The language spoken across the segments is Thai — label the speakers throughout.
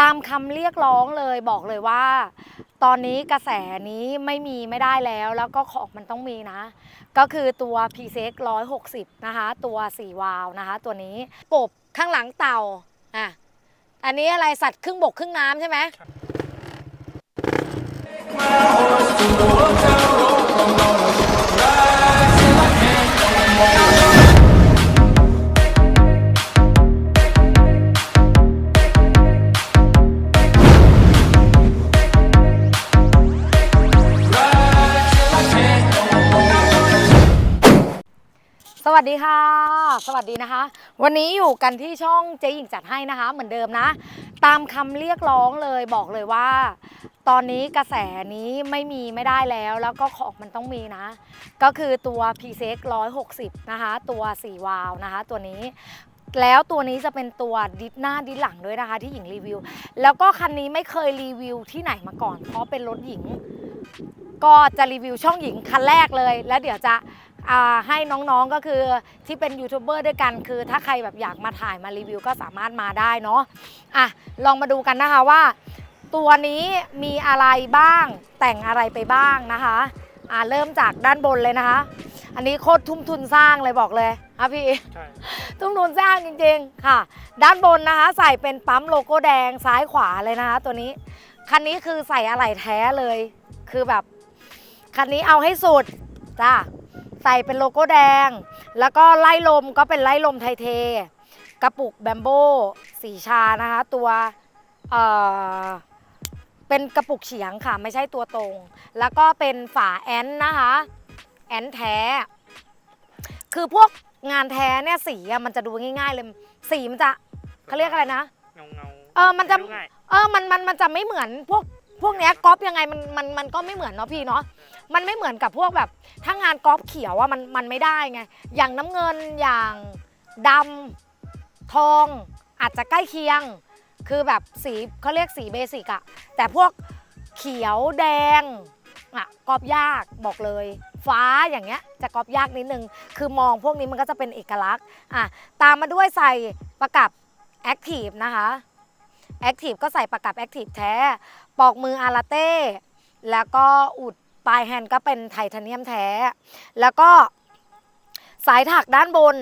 Speaker 1: ตามคำเรียกร้องเลยบอกเลยว่า ตอนนี้กระแสนี้ไม่มีไม่ได้แล้ว แล้วก็ของมันต้องมีนะ ก็คือตัว p ีเซ็กร้อยหกสิบนะคะ ตัว 4 วาล์วนะคะ ตัวนี้กบข้างหลังเต่าอะอันนี้อะไรสัตว์ครึ่งบกครึ่งน้ำใช่ไหม วัสดีค่ะ สวัสดีนะคะ วันนี้อยู่กันที่ช่องเจ๊หญิงจัดให้นะคะ เหมือนเดิมนะ ตามคำเรียกร้องเลยบอกเลยว่า ตอนนี้กระแสนี้ไม่มีไม่ได้แล้ว แล้วก็ของมันต้องมีนะ ก็คือตัว p ีเซ็กร้อยหกสิบนะคะ ตัว 4 วาล์วนะคะ ตัวนี้แล้วตัวนี้จะเป็นตัวดิสหน้าดิสหลังด้วยนะคะ ที่หญิงรีวิว แล้วก็คันนี้ไม่เคยรีวิวที่ไหนมาก่อน เพราะเป็นรถหญิง ก็จะรีวิวช่องหญิงคันแรกเลย แล้วเดี๋ยวจะ ให้น้องๆก็คือที่เป็นยูทูบเบอร์ด้วยกัน คือถ้าใครแบบอยากมาถ่ายมารีวิวก็สามารถมาได้เนาะอะลองมาดูกันนะคะว่า ตัวนี้มีอะไรบ้างแต่งอะไรไปบ้างนะคะอ่าเริ่มจากด้านบนเลยนะคะ อันนี้โคตรทุ่มทุนสร้างเลยบอกเลยอะพี่
Speaker 2: ใช่
Speaker 1: ทุ่มทุนสร้างจริงๆค่ะ ด้านบนนะคะ ใส่เป็นปั๊มโลโก้แดงซ้ายขวาเลยนะคะ ตัวนี้คันนี้คือใส่อะไหล่แท้เลย คือแบบคันนี้เอาให้สุดจ้า ใส่เป็นโลโก้แดง แล้วก็ไล่ลมก็เป็นไล่ลมไทเท กระปุกแบมโบสีชานะคะ ตัวเอ่อเป็นกระปุกเฉียงค่ะ ไม่ใช่ตัวตรง แล้วก็เป็นฝาแอนนะคะ แอนแท้ คือพวกงานแท้เนี่ยสีอะมันจะดูง่ายๆเลย สีมันจะเขาเรียกอะไรนะ
Speaker 2: เงาเงา
Speaker 1: เออมันจะ
Speaker 2: ดูง่าย
Speaker 1: เออมันมันมันจะไม่เหมือนพวก พวกเนี้ยก๊อปยังไงมันมันมันก็ไม่เหมือนเนาะพี่เนาะมันไม่เหมือนกับพวกแบบถ้างานก๊อปเขียวอะมันมันไม่ได้ไงอย่างน้ำเงินอย่างดำทองอาจจะใกล้เคียง คือแบบสีเขาเรียกสีเบสิกอะแต่พวกเขียวแดงอะก๊อปยากบอกเลย ฟ้าอย่างเงี้ยจะก๊อปยากนิดนึง คือมองพวกนี้มันก็จะเป็นเอกลักษณ์อะตามมาด้วยใส่ประกับ Active นะคะ Active ก็ใส่ประกับ Active แท้ ปอกมืออาราเต้ แล้วก็อุดปลายแฮนด์ก็เป็นไทเทเนียมแท้ แล้วก็สายถักด้านบน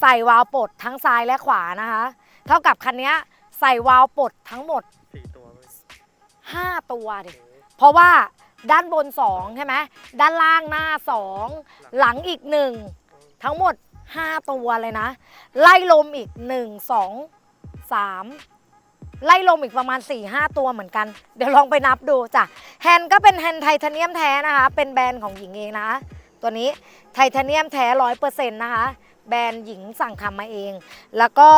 Speaker 1: ใส่วาล์วปลดทั้งซ้ายและขวานะคะ เท่ากับคันนี้ใส่วาล์วปลดทั้งหมด
Speaker 2: สี่ตัวเดิ
Speaker 1: เพราะว่าด้านบน2ใช่ไหมด้านล่างหน้า2หลังอีก1ทั้งหมด 5 ตัวเลยนะ ไล่ลมอีก 1 2 3 ไล่ลมอีกประมาณ 4-5 ตัวเหมือนกัน เดี๋ยวลองไปนับดูจ้ะแฮนก็เป็นแฮนไทเทเนียมแท้นะคะ เป็นแบรนด์ของหญิงเองนะ ตัวนี้ไทเทเนียมแท้ร้อยเปอร์เซ็นต์นะคะ แบรนด์หญิงสั่งทำมาเอง แล้วก็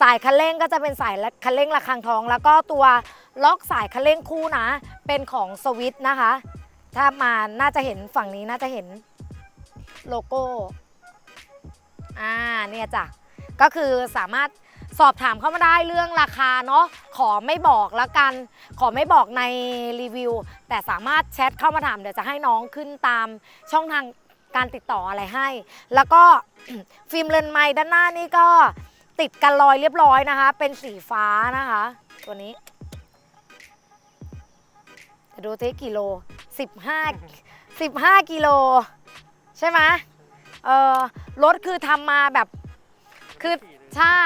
Speaker 1: สายคันเร่งก็จะเป็นสายคันเร่งระฆังทอง แล้วก็ตัวล็อกสายคันเร่งคู่นะ เป็นของสวิตนะคะ ถ้ามาน่าจะเห็นฝั่งนี้น่าจะเห็นโลโก้ อ่าเนี่ยจ้ะ ก็คือสามารถ สอบถามเข้ามาได้เรื่องราคาเนาะขอไม่บอกแล้วกัน ขอไม่บอกในรีวิว แต่สามารถแชทเข้ามาถามเดี๋ยวจะให้น้องขึ้นตามช่องทางการติดต่ออะไรให้ แล้วก็ฟิล์มเลนส์ไม้ด้านหน้านี่ก็ติดกันรอยเรียบร้อยนะคะ เป็นสีฟ้านะคะ ตัวนี้จะดูเทกิโล 15 15 กิโล ใช่ไหมเออรถคือทำมาแบบ คือใช่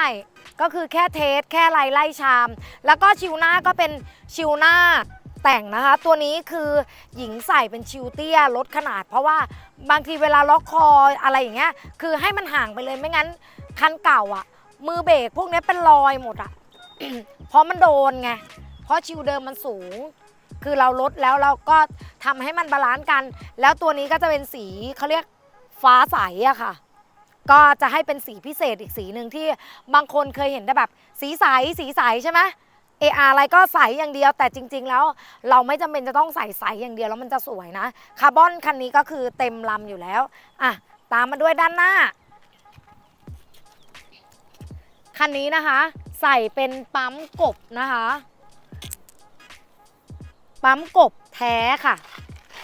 Speaker 1: ก็คือแค่เทสแค่ไล่ไล่ชาม แล้วก็ชิวหน้าก็เป็นชิวหน้าแต่งนะคะ ตัวนี้คือหญิงใส่เป็นชิวเตี้ยลดขนาด เพราะว่าบางทีเวลาล็อกคออะไรอย่างเงี้ยคือให้มันห่างไปเลยไม่งั้นคันเก่าอะมือเบรกพวกนี้เป็นรอยหมดอะเพราะมันโดนไงเพราะชิวเดิมมันสูง คือเราลดแล้วเราก็ทำให้มันบาลานซ์กัน แล้วตัวนี้ก็จะเป็นสีเขาเรียกฟ้าใสอะค่ะ ก็จะให้เป็นสีพิเศษอีกสีหนึ่งที่บางคนเคยเห็นแต่แบบสีใสสีใสใช่ไหมเออาอะไรก็ใสอย่างเดียวแต่จริง ๆ แล้วเราไม่จำเป็นจะต้องใส่ใสอย่างเดียวแล้วมันจะสวยนะคาร์บอนคันนี้ก็คือเต็มลำอยู่แล้วอะตามมาด้วยด้านหน้า คันนี้นะคะ ใส่เป็นปั๊มกบนะคะ ปั๊มกบแท้ค่ะ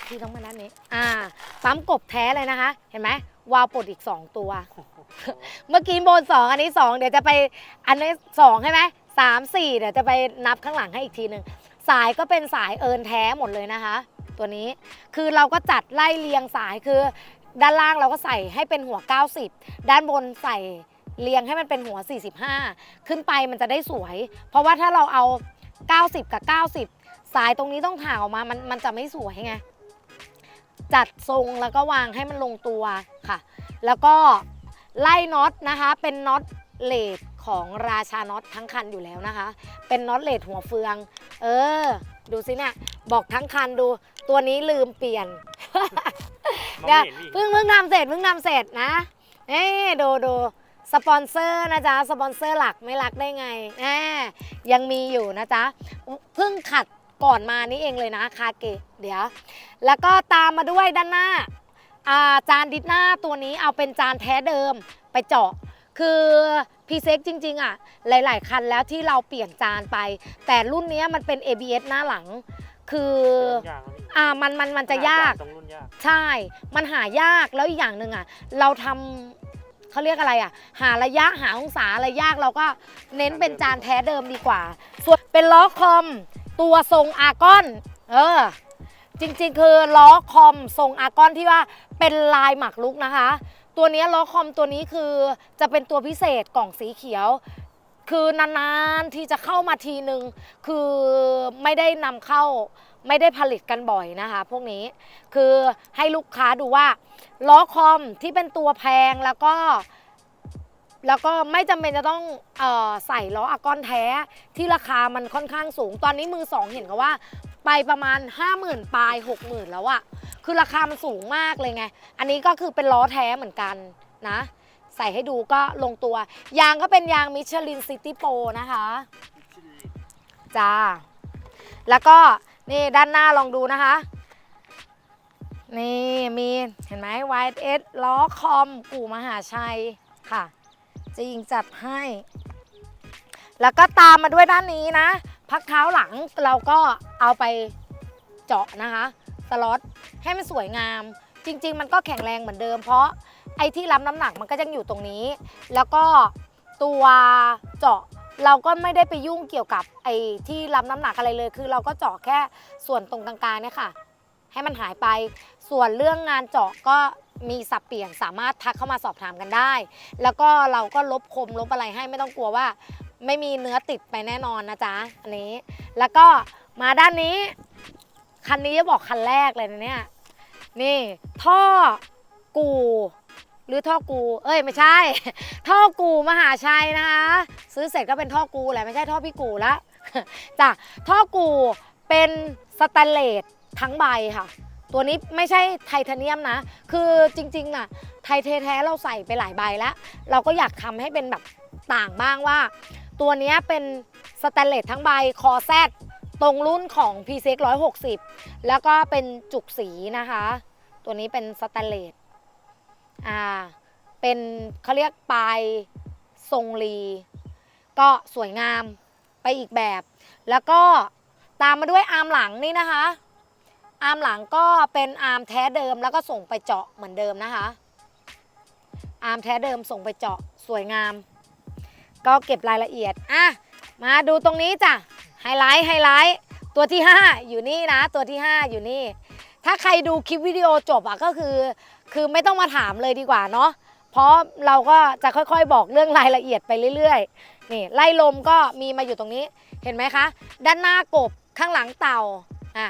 Speaker 1: ที่ต้องมาด้านนี้ อ่า ปั๊มกบแท้เลยนะคะ เห็นไหม วาวปลดอีก 2 ตัว เมื่อกี้บน 2 อันนี้ 2 เดี๋ยวจะไปอันนี้2ใช่ไหมสามสี่เดี๋ยวจะไปนับข้างหลังให้อีกทีหนึ่งสายก็เป็นสายเอินแท้หมดเลยนะคะ ตัวนี้คือเราก็จัดไล่เรียงสายคือ ด้านล่างเราก็ใส่ให้เป็นหัว 90 ด้านบนใส่เรียงให้มันเป็นหัว 45 ขึ้นไปมันจะได้สวย เพราะว่าถ้าเราเอา 90 กับ 90 สายตรงนี้ต้องห่างออกมามันมันจะไม่สวยไงจัดทรงแล้วก็วางให้มันลงตัว แล้วก็ไล่น็อตนะคะ เป็นน็อตเลดของราชาน็อตทั้งคันอยู่แล้วนะคะ เป็นน็อตเลดหัวเฟือง เออ ดูสิเนี่ย บอกทั้งคันดู ตัวนี้ลืมเปลี่ยน
Speaker 2: มอง
Speaker 1: เดี๋ยว
Speaker 2: ไม่เห็นพี่
Speaker 1: เพิ่งเพิ่งทำเสร็จเพิ่งทำเสร็จนะเอ้ดูดูสปอนเซอร์นะจ๊ะ สปอนเซอร์หลักไม่รักได้ไงแหมยังมีอยู่นะจ๊ะ เพิ่งขัดก่อนมานี่เองเลยนะคาเกะเดี๋ยว แล้วก็ตามมาด้วยด้านหน้า อ่าจานดิสหน้าตัวนี้เอาเป็นจานแท้เดิมไปเจาะ คือพีเซ็กจริงๆอะหลาย ๆ คันแล้วที่เราเปลี่ยนจานไป แต่รุ่นเนี้ยมันเป็น ABS หน้าหลัง คือ
Speaker 2: ยากนะพี่
Speaker 1: อ่ามันมันมันจะยาก
Speaker 2: ตรงรุ่นยาก
Speaker 1: ใช่ มันหายากแล้วอีกอย่างหนึ่งอะ เราทำเขาเรียกอะไรอะ หาระยะหาองศาอะไรยากเราก็เน้นเป็นจานแท้เดิมดีกว่า ส่วนเป็นล้อคอมตัวทรงอาร์กอน เออ จริงๆ คือล้อคอมทรงอาร์กอนที่ว่าเป็นลายหมักลุกนะคะ ตัวนี้ล้อคอมตัวนี้คือจะเป็นตัวพิเศษกล่องสีเขียว คือนานๆที่จะเข้ามาทีนึงคือไม่ได้นำเข้าไม่ได้ผลิตกันบ่อยนะคะ พวกนี้คือให้ลูกค้าดูว่าล้อคอมที่เป็นตัวแพงแล้วก็แล้วก็ไม่จำเป็นจะต้องออใส่ล้ออากอนแท้ที่ราคามันค่อนข้างสูง ตอนนี้มือสองเห็นเขาว่า ไปประมาณ 50,000ปลาย 60,000 แล้วอะคือราคามันสูงมากเลยไง อันนี้ก็คือเป็นล้อแท้เหมือนกันนะ ใส่ให้ดูก็ลงตัว ยางก็เป็นยางมิชลินซิตี้โปนะคะจ้าแล้วก็นี่ด้านหน้าลองดูนะคะ นี่มีเห็นไหม YS ล้อคอมกู่มหาชัยค่ะ จะยิงจัดให้ แล้วก็ตามมาด้วยด้านนี้นะ พักเท้าหลังเราก็เอาไปเจาะนะคะสล็อตให้มันสวยงาม จริง ๆ มันก็แข็งแรงเหมือนเดิม เพราะไอ้ที่รับน้ำหนักมันก็ยังอยู่ตรงนี้ แล้วก็ตัวเจาะเราก็ไม่ได้ไปยุ่งเกี่ยวกับไอ้ที่รับน้ำหนักอะไรเลย คือเราก็เจาะแค่ส่วนตรงกลางๆเนี่ยค่ะ ให้มันหายไป ส่วนเรื่องงานเจาะก็มีสับเปลี่ยนสามารถทักเข้ามาสอบถามกันได้ แล้วก็เราก็ลบคมลบอะไรให้ไม่ต้องกลัวว่า ไม่มีเนื้อติดไปแน่นอนนะจ๊ะอันนี้ แล้วก็มาด้านนี้ คันนี้จะบอกคันแรกเลยนะเนี่ยนี่ ท่อกู หรือท่อกู เอ้ยไม่ใช่ ท่อกูมหาชัยนะคะซื้อเสร็จก็เป็นท่อกูแหละไม่ใช่ท่อพี่กูละจ้ะท่อกูเป็นสแตนเลสทั้งใบค่ะ ตัวนี้ไม่ใช่ไทเทเนียมนะ คือจริงๆน่ะ ไทเทแท้เราใส่ไปหลายใบแล้ว เราก็อยากทำให้เป็นแบบต่างบ้างว่า ตัวนี้เป็นสแตนเลสทั้งใบคอแซดตรงรุ่นของ p ีเซ็ก160 แล้วก็เป็นจุกสีนะคะ ตัวนี้เป็นสแตนเลสอ่าเป็นเขาเรียกปลายทรงรี ก็สวยงามไปอีกแบบ แล้วก็ตามมาด้วยอาร์มหลังนี่นะคะ อาร์มหลังก็เป็นอาร์มแท้เดิมแล้วก็ส่งไปเจาะเหมือนเดิมนะคะ อาร์มแท้เดิมส่งไปเจาะสวยงาม ก็เก็บรายละเอียดอะมาดูตรงนี้จ้ะไฮไลท์ไฮไลท์ตัวที่ 5 อยู่นี่นะ ตัวที่ 5 อยู่นี่ ถ้าใครดูคลิปวิดีโอจบอะก็คือ คือไม่ต้องมาถามเลยดีกว่าเนาะเพราะเราก็จะค่อยๆ บอกเรื่องรายละเอียดไปเรื่อยๆนี่ไล่ลมก็มีมาอยู่ตรงนี้เห็นไหมคะ ด้านหน้ากบข้างหลังเต่าอะ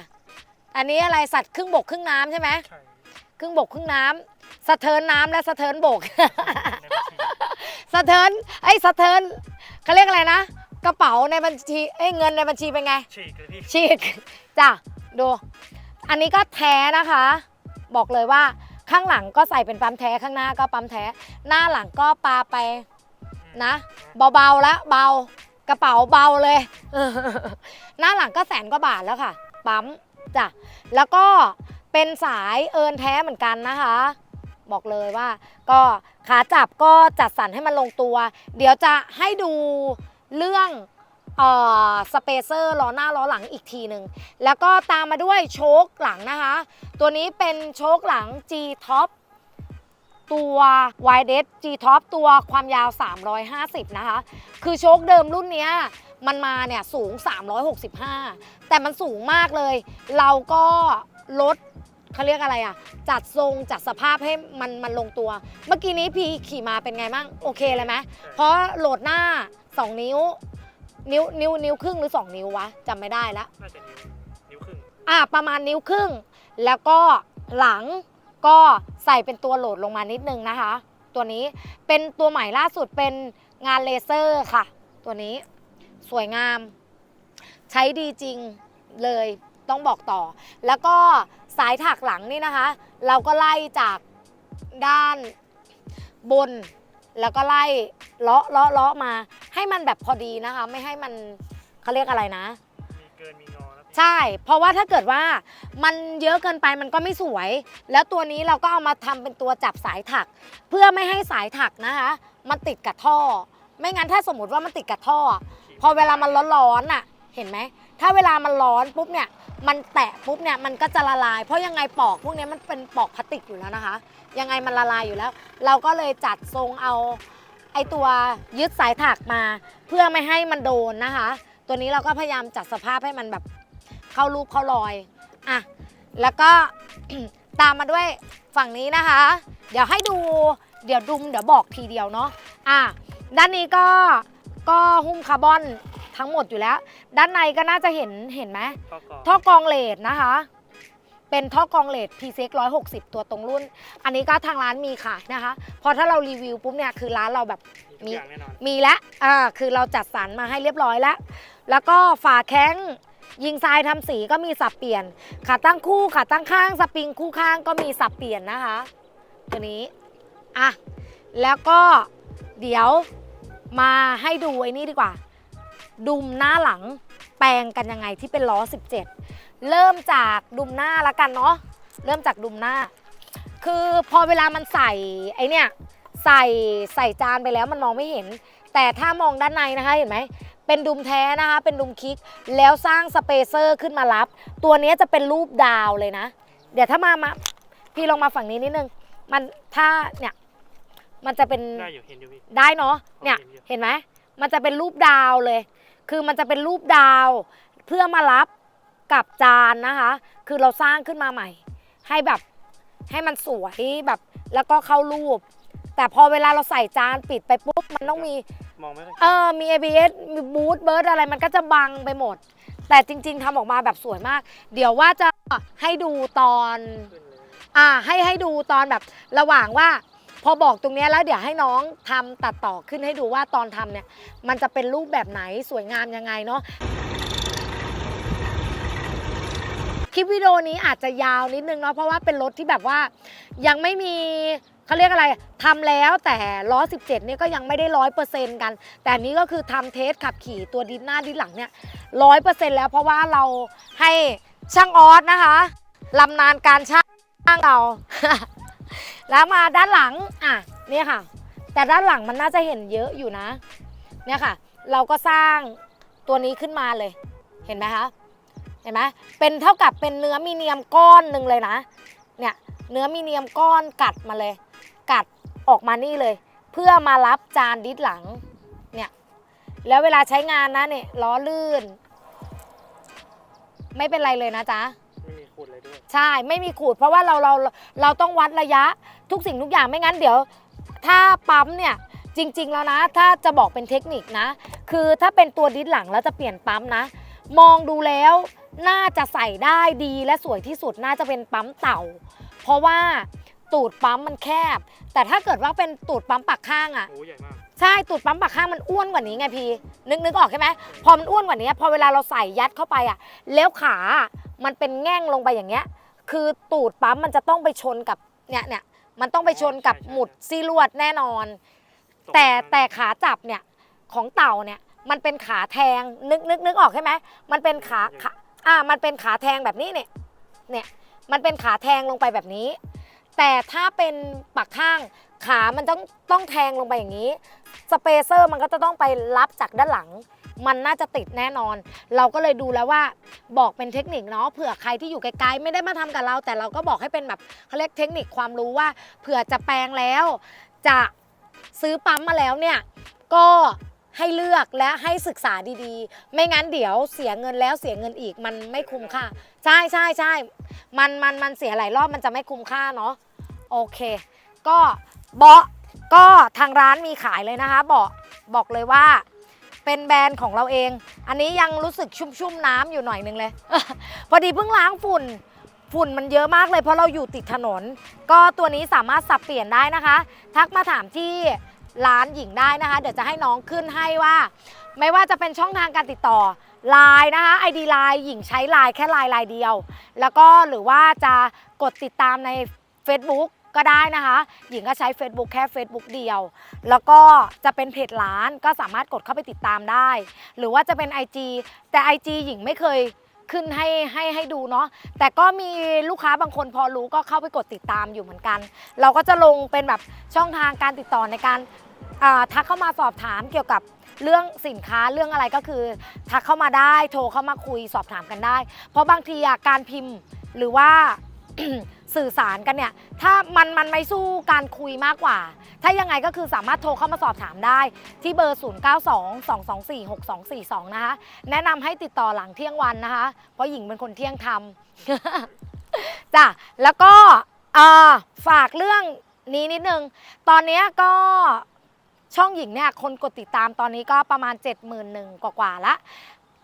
Speaker 1: อันนี้อะไรสัตว์ครึ่งบกครึ่งน้ำใช่ไหม
Speaker 2: ใช่
Speaker 1: ครึ่งบกครึ่งน้ำสะเทินน้ำและสะเทินบก
Speaker 2: ในบัญชี
Speaker 1: สะเทินไอ้ยสะเทินเขาเรียกอะไรนะ กระเป๋าในบัญชีเอ้ยเงินในบัญชีเป็นไง
Speaker 2: ฉีกเลยพี่
Speaker 1: ฉีก จ้ะ ดู อันนี้ก็แท้นะคะ บอกเลยว่าข้างหลังก็ใส่เป็นปั๊มแท้ข้างหน้าก็ปั๊มแท้ หน้าหลังก็ปาไปนะ เบาๆแล้วเบากระเป๋าเบาเลย หน้าหลังก็แสนกว่าบาทแล้วค่ะ ปั๊มจ้ะแล้วก็เป็นสายเอินแท้เหมือนกันนะคะ บอกเลยว่า ก็ขาจับก็จัดสรรให้มันลงตัว เดี๋ยวจะให้ดูเรื่องเอ่อสเปเซอร์ล้อหน้าล้อหลังอีกทีหนึ่งแล้วก็ตามมาด้วยโชคหลังนะคะ ตัวนี้เป็นโชคหลัง G Top ตัว y d e G Top ตัวความยาว 350 นะคะ คือโชคเดิมรุ่นนี้มันมาเนี่ยสูง 365 แต่มันสูงมากเลย เราก็ลด เขาเรียกอะไรอะ จัดทรงจัดสภาพให้มันมันลงตัว เมื่อกี้นี้พี่ขี่มาเป็นไงบ้างโอเคเลยไหมเพราะโหลดหน้า 2 นิ้ว นิ้วนิ้วนิ้วครึ่งหรือ 2 นิ้ววะจำไม่ได้ละ
Speaker 2: น่าจะนิ้วนิ้วครึ่ง
Speaker 1: อะประมาณนิ้วครึ่ง แล้วก็หลังก็ใส่เป็นตัวโหลดลงมานิดนึงนะคะ ตัวนี้เป็นตัวใหม่ล่าสุดเป็นงานเลเซอร์ค่ะ ตัวนี้สวยงาม ใช้ดีจริงเลยต้องบอกต่อ แล้วก็ สายถักหลังนี่นะคะ เราก็ไล่จากด้านบน แล้วก็ไล่เลาะเลาะเลาะมา ให้มันแบบพอดีนะคะ ไม่ให้มันเขาเรียกอะไรนะ
Speaker 2: มีเกินมีงอแล้วพี่
Speaker 1: ใช่ เพราะว่าถ้าเกิดว่ามันเยอะเกินไปมันก็ไม่สวย แล้วตัวนี้เราก็เอามาทำเป็นตัวจับสายถัก เพื่อไม่ให้สายถักนะคะ มันติดกับท่อ ไม่งั้นถ้าสมมติว่ามันติดกับท่อ พอเวลามันร้อนๆน่ะ เห็นไหม ถ้าเวลามันร้อนปุ๊บเนี่ย มันแตะปุ๊บเนี่ยมันก็จะละลาย เพราะยังไงปอกพวกนี้มันเป็นปอกพลาสติกอยู่แล้วนะคะ ยังไงมันละลายอยู่แล้ว เราก็เลยจัดทรงเอาไอตัวยึดสายถักมา เพื่อไม่ให้มันโดนนะคะ ตัวนี้เราก็พยายามจัดสภาพให้มันแบบเข้ารูปเข้ารอยอะแล้วก็ตามมาด้วยฝั่งนี้นะคะ เดี๋ยวให้ดูเดี๋ยวดุมเดี๋ยวบอกทีเดียวเนาะอะด้านนี้ก็ ก็หุ้มคาร์บอนทั้งหมดอยู่แล้ว ด้านในก็น่าจะเห็นเห็นไหม
Speaker 2: ข้อกรอง
Speaker 1: ท่อกรองเลดนะคะ เป็นท่อกรองเลด p ีเซ็กร้อยหกสิบตัวตรงรุ่น อันนี้ก็ทางร้านมีขายนะคะ พอถ้าเรารีวิวปุ๊บเนี่ยคือร้านเราแบบ
Speaker 2: มีทุกอย่างแน่นอน
Speaker 1: มีแล้วอ่าคือเราจัดสรรมาให้เรียบร้อยแล้ว แล้วก็ฝาแข้งยิงทรายทำสีก็มีสับเปลี่ยน ขาตั้งคู่ขาตั้งข้างสปริงคู่ข้างก็มีสับเปลี่ยนนะคะ ตัวนี้ อะ แล้วก็เดี๋ยว มาให้ดูไอ้นี่ดีกว่า ดุมหน้าหลังแปลงกันยังไงที่เป็นล้อ 17 เริ่มจากดุมหน้าละกันเนาะเริ่มจากดุมหน้า คือพอเวลามันใส่ไอเนี่ยใส่ใส่จานไปแล้วมันมองไม่เห็น แต่ถ้ามองด้านในนะคะเห็นไหมเป็นดุมแท้นะคะ เป็นดุมคลิกแล้วสร้างสเปเซอร์ขึ้นมารับ ตัวนี้จะเป็นรูปดาวเลยนะ เดี๋ยวถ้ามามาพี่ลองมาฝั่งนี้นิดนึง มันถ้าเนี่ย มันจะเป็น
Speaker 2: ได้อยู่เห็นอยู่พี่
Speaker 1: ได้เนาะเนี่ย
Speaker 2: เห็นอยู่
Speaker 1: เห็นไหมมันจะเป็นรูปดาวเลย คือมันจะเป็นรูปดาว เพื่อมารับกับจานนะคะ คือเราสร้างขึ้นมาใหม่ ให้แบบให้มันสวยแบบ แล้วก็เข้ารูป แต่พอเวลาเราใส่จานปิดไปปุ๊บมันต้องมี
Speaker 2: มองไม่ค่อย
Speaker 1: เออ มี ABS มีบูทเบิร์ดอะไรมันก็จะบังไปหมด แต่จริง ๆทำออกมาแบบสวยมาก เดี๋ยวว่าจะให้ดูตอน
Speaker 2: ขึ้นเลย
Speaker 1: อ่าให้ให้ดูตอนแบบระหว่างว่า พอบอกตรงเนี้ยแล้วเดี๋ยวให้น้องทำตัดต่อขึ้นให้ดูว่าตอนทำเนี่ย มันจะเป็นรูปแบบไหนสวยงามยังไงเนาะคลิปวิดีโอนี้อาจจะยาวนิดนึงเนาะเพราะว่าเป็นรถที่แบบว่า ยังไม่มีเขาเรียกอะไรทำแล้วแต่ล้อ 17นี่ก็ยังไม่ได้ร้อยเปอร์เซ็นต์กัน แต่อันนี้ก็คือทำเทสขับขี่ตัวดินหน้าดินหลังเนี่ยร้อยเปอร์เซ็นต์แล้วเพราะว่าเราให้ช่างออสนะคะลำนานการช่างเรา แล้วมาด้านหลังอะเนี่ยค่ะ แต่ด้านหลังมันน่าจะเห็นเยอะอยู่นะ เนี่ยค่ะ เราก็สร้างตัวนี้ขึ้นมาเลย เห็นไหมคะเห็นไหมเป็นเท่ากับเป็นเนื้อมีเนียมก้อนหนึ่งเลยนะเนี่ยเนื้อมีเนียมก้อนกัดมาเลย กัดออกมานี่เลย เพื่อมารับจานดิสหลังเนี่ยแล้วเวลาใช้งานนะเนี่ยล้อลื่น ไม่เป็นไรเลยนะจ๊ะ
Speaker 2: ดเลยด้วย
Speaker 1: ใช่ไม่มีขูด เพราะว่าเราเราเราต้องวัดระยะทุกสิ่งทุกอย่างไม่งั้นเดี๋ยว ถ้าปั๊มเนี่ยจริง ๆ แล้วนะ ถ้าจะบอกเป็นเทคนิคนะ คือถ้าเป็นตัวดิสหลังแล้วจะเปลี่ยนปั๊มนะ มองดูแล้วน่าจะใส่ได้ดีและสวยที่สุดน่าจะเป็นปั๊มเต่า เพราะว่าตูดปั๊มมันแคบ แต่ถ้าเกิดว่าเป็นตูดปั๊มปักข้างอะ
Speaker 2: โอ้ใหญ่มาก
Speaker 1: ใช่ตูดปั๊มปากข้างมันอ้วนกว่านี้ไงพี่นึกนึกออกใช่ไหมพอมันอ้วนกว่านี้พอเวลาเราใส่ยัดเข้าไปอะ แล้วขาอะมันเป็นแง่งลงไปอย่างเงี้ย คือตูดปั๊มมันจะต้องไปชนกับเนี่ยเนี่ยมันต้องไปชนกับ
Speaker 2: ใช่ใช่
Speaker 1: หมุดซีลวดแน่นอน
Speaker 2: ตก
Speaker 1: แต่
Speaker 2: มา
Speaker 1: แต่ขาจับเนี่ยของเต่าเนี่ยมันเป็นขาแทงนึกนึกนึกออกใช่ไหมมันเป็นขาขาอ่ามันเป็นขาแทงแบบนี้เนี่ยเนี่ยมันเป็นขาแทงลงไปแบบนี้ แต่ถ้าเป็นปักข้าง ขามันต้องต้องแทงลงไปอย่างนี้ สเปเซอร์มันก็จะต้องไปรับจากด้านหลัง มันน่าจะติดแน่นอน เราก็เลยดูแล้วว่าบอกเป็นเทคนิคเนาะเผื่อใครที่อยู่ไกลๆไม่ได้มาทำกับเรา แต่เราก็บอกให้เป็นแบบเขาเรียกเทคนิคความรู้ว่า เผื่อจะแปลงแล้ว จะซื้อปั๊มมาแล้วเนี่ยก็ให้เลือกและให้ศึกษาดีๆ ไม่งั้นเดี๋ยวเสียเงินแล้วเสียเงินอีกมันไม่คุ้มค่า ใช่ใช่ใช่มันมันมันเสียหลายรอบมันจะไม่คุ้มค่าเนาะโอเค ก็ เบาะก็ทางร้านมีขายเลยนะคะเบาะบอกเลยว่าเป็นแบรนด์ของเราเอง อันนี้ยังรู้สึกชุ่มๆน้ำอยู่หน่อยนึงเลย พอดีเพิ่งล้างฝุ่น ฝุ่นมันเยอะมากเลยเพราะเราอยู่ติดถนน ก็ตัวนี้สามารถสับเปลี่ยนได้นะคะ ทักมาถามที่ร้านหญิงได้นะคะ เดี๋ยวจะให้น้องขึ้นให้ว่า ไม่ว่าจะเป็นช่องทางการติดต่อไลน์นะคะ ID ไลน์หญิงใช้ไลน์แค่ไลน์ไลน์เดียว แล้วก็หรือว่าจะกดติดตามใน Facebook ก็ได้นะคะ หญิงก็ใช้ Facebook แค่ Facebook เดียว แล้วก็จะเป็นเพจร้านก็สามารถกดเข้าไปติดตามได้ หรือว่าจะเป็น IG แต่ IG หญิงไม่เคยขึ้นให้ให้ให้ดูเนาะแต่ก็มีลูกค้าบางคนพอรู้ก็เข้าไปกดติดตามอยู่เหมือนกัน เราก็จะลงเป็นแบบช่องทางการติดต่อในการทักเข้ามาสอบถามเกี่ยวกับเรื่องสินค้าเรื่องอะไรก็คือทักเข้ามาได้โทรเข้ามาคุยสอบถามกันได้ เพราะบางทีการพิมพ์หรือว่า สื่อสารกันเนี่ย ถ้ามันมันไม่สู้การคุยมากกว่า ถ้ายังไงก็คือสามารถโทรเข้ามาสอบถามได้ ที่เบอร์ 0922246242 นะคะ แนะนำให้ติดต่อหลังเที่ยงวันนะคะ เพราะหญิงเป็นคนเที่ยงทำจ้ะแล้วก็ฝากเรื่องนี้นิดนึง ตอนนี้ก็ช่องหญิงเนี่ยคนกดติดตามตอนนี้ก็ประมาณ 71,000กว่าๆละ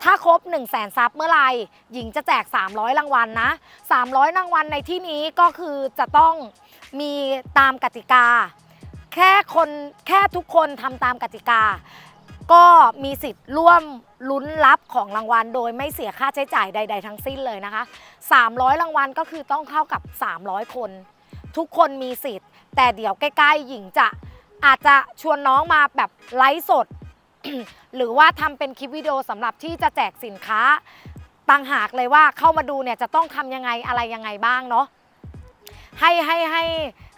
Speaker 1: ถ้าครบ 1 0 0 0 0แสนซับเมื่อไหร่หญิงจะแจก 300 รางวัลนะ 300 รางวัลในที่นี้ก็คือจะต้องมีตามกติกา แค่คนแค่ทุกคนทำตามกติกา ก็มีสิทธิ์ร่วมลุ้นรับของรางวัลโดยไม่เสียค่าใช้จ่ายใด ๆ ทั้งสิ้นเลยนะคะ 300 รางวัลก็คือต้องเข้ากับ 300 คน ทุกคนมีสิทธิ์ แต่เดี๋ยวใกล้ ๆ หญิงจะอาจจะชวนน้องมาแบบไลฟ์สด หรือว่าทำเป็นคลิปวิดีโอสำหรับที่จะแจกสินค้าต่างหากเลยว่าเข้ามาดูเนี่ยจะต้องทำยังไงอะไรยังไงบ้างเนาะให้ให้ให้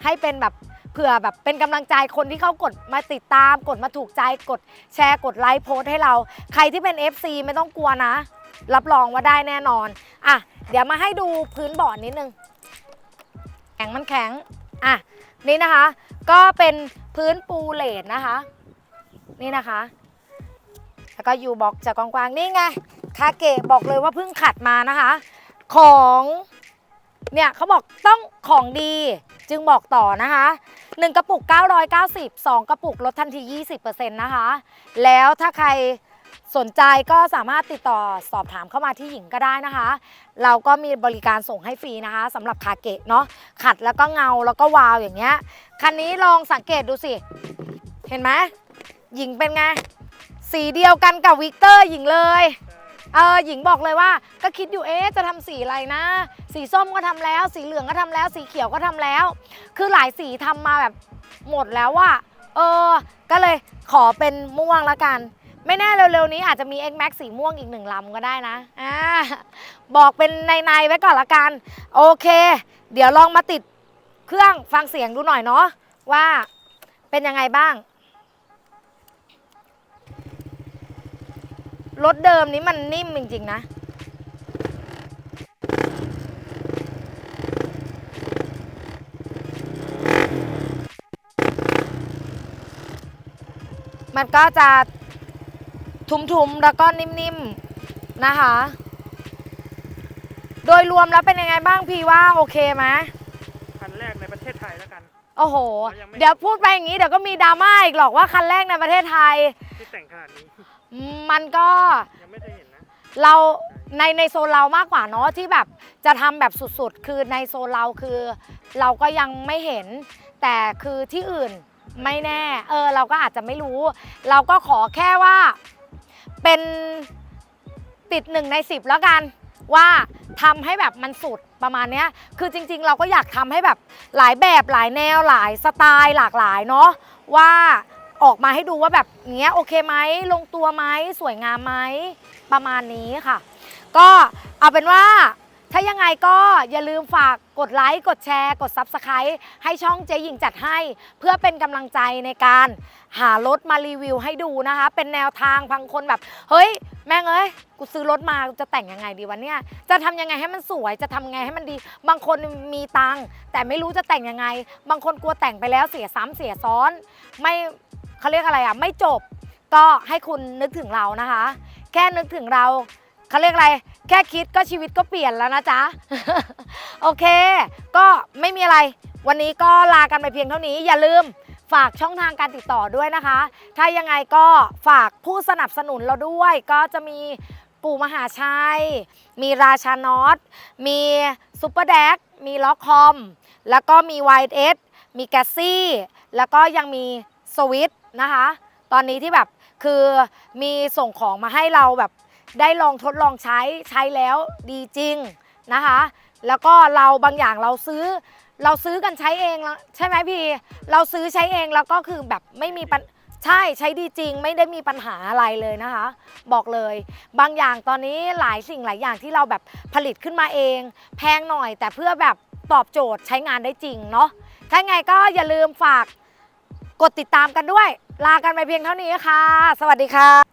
Speaker 1: ให้เป็นแบบเผื่อแบบเป็นกำลังใจคนที่เขากดมาติดตามกดมาถูกใจกดแชร์กดไลค์โพสให้เรา ใครที่เป็น FC ไม่ต้องกลัวนะ รับรองว่าได้แน่นอนอะเดี๋ยวมาให้ดูพื้นบ่อนิดนึง แข็งมันแข็งอะนี่นะคะ ก็เป็นพื้นปูเลดนะคะ นี่นะคะ แล้วก็ยูบ็อกจะกกวางๆนี่ไงคาเกะบอกเลยว่าเพิ่งขัดมานะคะ ของเนี่ยเขาบอกต้องของดีจึงบอกต่อนะคะ 1 กระปุก 990 2 กระปุกลดทันที 20%นะคะ แล้วถ้าใครสนใจก็สามารถติดต่อสอบถามเข้ามาที่หญิงก็ได้นะคะ เราก็มีบริการส่งให้ฟรีนะคะสำหรับคาเกะเนาะขัดแล้วก็เงาแล้วก็วาวอย่างเงี้ยคันนี้ลองสังเกตดูสิ เห็นไหมหญิงเป็นไง สีเดียวกันกับวิกเตอร์หญิงเลยเออหญิงบอกเลยว่าก็คิดอยู่เอ๊ะจะทำสีอะไรนะ สีส้มก็ทำแล้ว สีเหลืองก็ทำแล้ว สีเขียวก็ทำแล้ว คือหลายสีทำมาแบบหมดแล้วว่าเออ ก็เลยขอเป็นม่วงละกัน ไม่แน่เร็วๆนี้อาจจะมี X Max สีม่วงอีกหนึ่งลำก็ได้นะอ่าบอกเป็นในๆไว้ก่อนละกัน โอเค เดี๋ยวลองมาติดเครื่องฟังเสียงดูหน่อยเนาะว่าเป็นยังไงบ้าง รถเดิมนี้มันนิ่มจริงๆนะ มันก็จะทุ้มๆ แล้วก็นิ่มๆ นะคะ โดยรวมแล้วเป็นยังไงบ้างพี่ว่าโอเคไหม
Speaker 2: คันแรกในประเทศไทยแล้วกัน
Speaker 1: โอ้โห
Speaker 2: ยังไม่
Speaker 1: เดี๋ยวพูดไปอย่างนี้เดี๋ยวก็มีดราม่าอีกหรอกว่าคันแรกในประเทศไทย
Speaker 2: ที่แต่งขนาดนี้
Speaker 1: มันก็
Speaker 2: ยังไม่ได้เห็นนะ
Speaker 1: เราในในโซนเรามากกว่าเนาะที่แบบจะทำแบบสุดๆ คือในโซนเราคือ เราก็ยังไม่เห็น แต่คือที่อื่นไม่แน่ เออ เราก็อาจจะไม่รู้ เราก็ขอแค่ว่าเป็นติดหนึ่งในสิบแล้วกัน ว่าทำให้แบบมันสุดประมาณเนี้ย คือจริงๆ เราก็อยากทำให้แบบหลายแบบหลายแนวหลายสไตล์หลากหลายเนาะว่า ออกมาให้ดูว่าแบบเนี้ยโอเคไหมลงตัวไหมสวยงามไหมประมาณนี้ค่ะ ก็เอาเป็นว่าถ้ายังไงก็อย่าลืมฝากกดไลค์ กดแชร์ กด Subscribe ให้ช่องเจ๊หญิงจัดให้ เพื่อเป็นกำลังใจในการหารถมารีวิวให้ดูนะคะ เป็นแนวทางบางคนแบบ เฮ้ย แม่งเอ้ย กูซื้อรถมาจะแต่งยังไงดีวะเนี่ย จะทำยังไงให้มันสวย จะทำยังไงให้มันดี บางคนมีตังแต่ไม่รู้จะแต่งยังไง บางคนกลัวแต่งไปแล้วเสียซ้ำเสียซ้อน ไม่ เขาเรียกอะไรอะไม่จบก็ให้คุณนึกถึงเรานะคะ แค่นึกถึงเราเขาเรียกอะไร แค่คิดก็ชีวิตก็เปลี่ยนแล้วนะจ๊ะ โอเค ก็ไม่มีอะไร วันนี้ก็ลากันไปเพียงเท่านี้ อย่าลืมฝากช่องทางการติดต่อด้วยนะคะ ถ้ายังไงก็ฝากผู้สนับสนุนเราด้วย ก็จะมีปู่มหาชัย มีราชานอต มีซูเปอร์แดก มีล็อกคอม แล้วก็มี YS มีแกซี่ แล้วก็ยังมี สวิตนะคะ ตอนนี้ที่แบบคือมีส่งของมาให้เราแบบได้ลองทดลองใช้ใช้แล้วดีจริงนะคะ แล้วก็เราบางอย่างเราซื้อ เราซื้อกันใช้เองใช่ไหมพี่เราซื้อใช้เองแล้วก็คือแบบไม่มีปัญใช่ใช้ดีจริงไม่ได้มีปัญหาอะไรเลยนะคะ บอกเลย บางอย่างตอนนี้หลายสิ่งหลายอย่างที่เราแบบผลิตขึ้นมาเอง แพงหน่อยแต่เพื่อแบบตอบโจทย์ใช้งานได้จริงเนาะถ้าไงก็อย่าลืมฝาก กดติดตามกันด้วย ลากันไปเพียงเท่านี้ค่ะ สวัสดีค่ะ